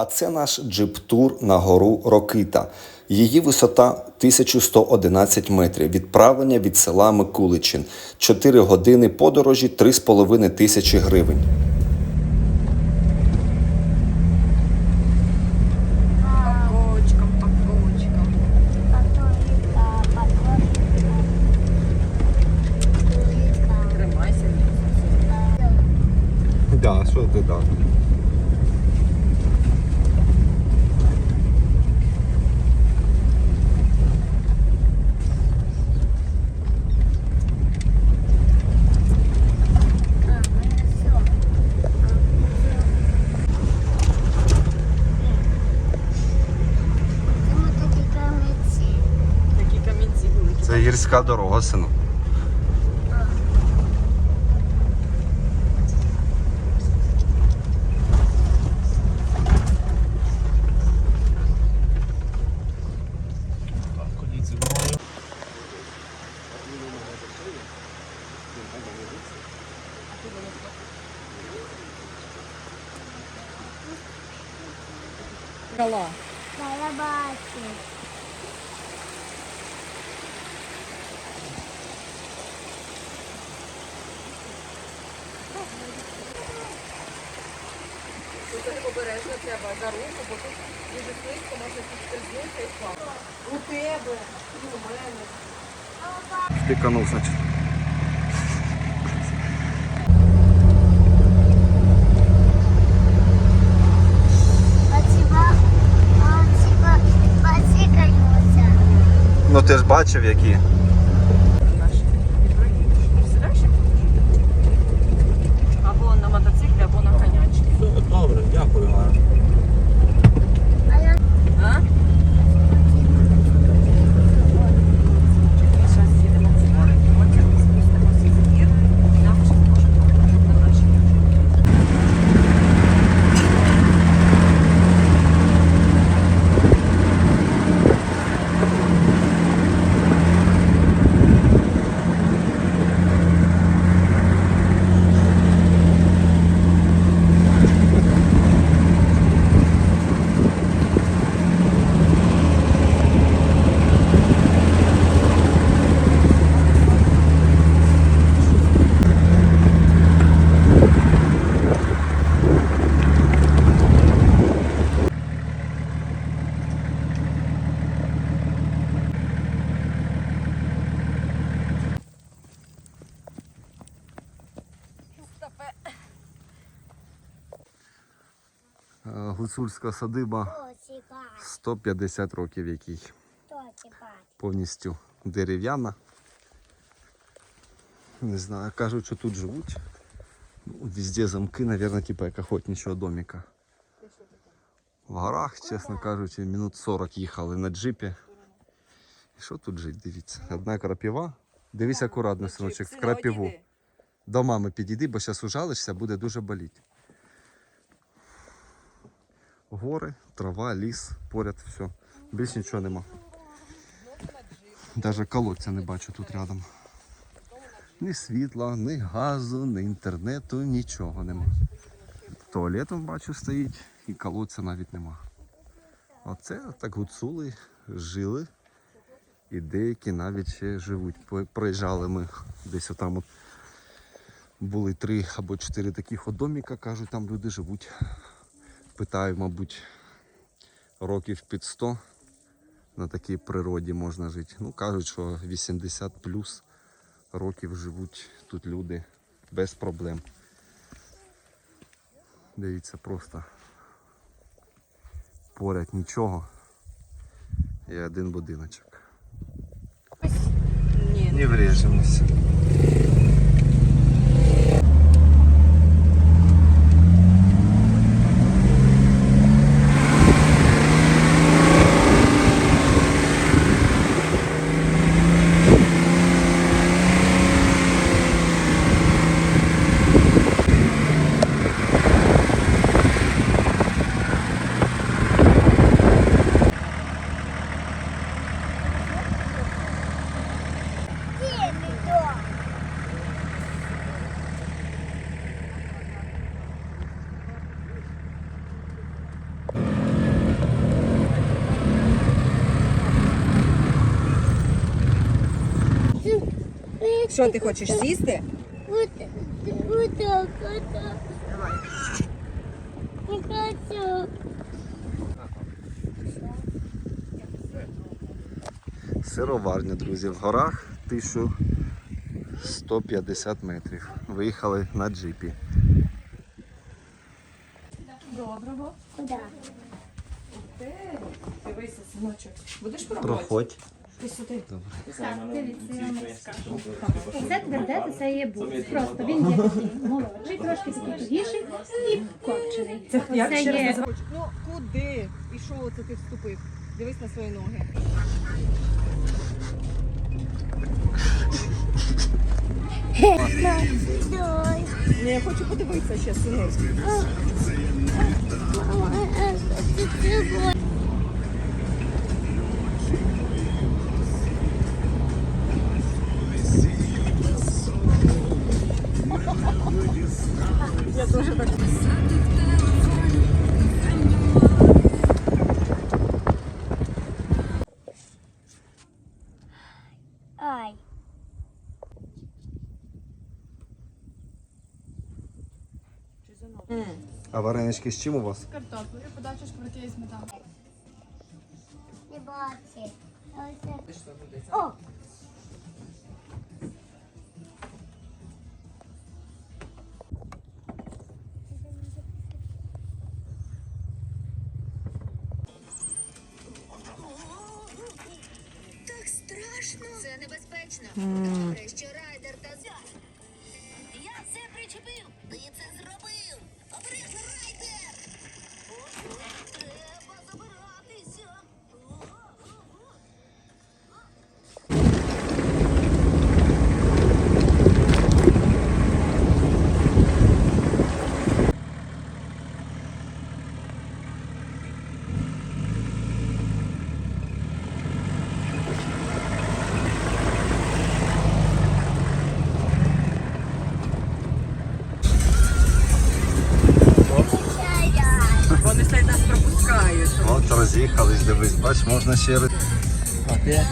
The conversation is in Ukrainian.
А це наш джип-тур на гору Рокита. Її висота 1111 метрів. Відправлення від села Микуличин. 4 години подорожі 3,5 тисячі гривень. Це гірська дорога, сину. Скала. Я бачу. Не обережно треба за руку, бо тут дуже слизько можна підскользнути і впасти. У тебе, і у мене. Стиканув, значить. Ну ти ж бачив, які. Наші враги. Представляєш, як тут жити? Або на мотоциклі, або на конячці. Добре, дякую. А я А? Зараз їдемо в гори, потім спустимося з гір, і там вже можемо повернути на наші. Гуцульська садиба 150 років який. Повністю дерев'яна. Не знаю, кажуть, що тут живуть. Ну, везде замки, мабуть, типу як охотничого домика. В горах, чесно кажучи, минут 40 їхали на джипі. І що тут жить, дивіться. Одна крапива. Дивись акуратно, синочок, в крапиву. До мами підійди, бо зараз ужалишся, буде дуже боліти. Гори, трава, ліс, поряд, все. Більш нічого нема. Даже колодця не бачу тут рядом. Ні світла, ні газу, ні інтернету, нічого нема. Туалетом бачу стоїть і колодця навіть нема. Оце так гуцули жили. І деякі навіть ще живуть. Проїжджали ми десь отам от були три або чотири таких доміка, кажуть, там люди живуть. Питаю, мабуть, років під 100 на такій природі можна жити. Ну, кажуть, що 80 плюс років живуть тут люди без проблем. Дивіться, просто поряд нічого. І один будиночок. Не врежемося. Що ти хочеш сісти? Сироварня, друзі, в горах 1150 метрів. Виїхали на джипі. Доброго. Куда? Дивися, синочок. Будеш пробувати? Проходь. Ти сюди. Так, дивіться, я вам розкажу. Оце тверде, то це є бус. Просто він є такий молодший, трошки такий тугіший і копчений. Як Оце ще раз є? Ну куди? І що оце ти вступив? Дивись на свої ноги. Ні, я хочу подивитися ще, синок. Я дуже так. Ай. А варенички з чим у вас? Картоплю. Картоплею, подачу шкварки і сметану. Не бачи. О! Страшно. Це небезпечно. Добре, що райдер та з... Я все причепив. Ти це зробив. Обережно, райдер. Бач, можна ще. Опять?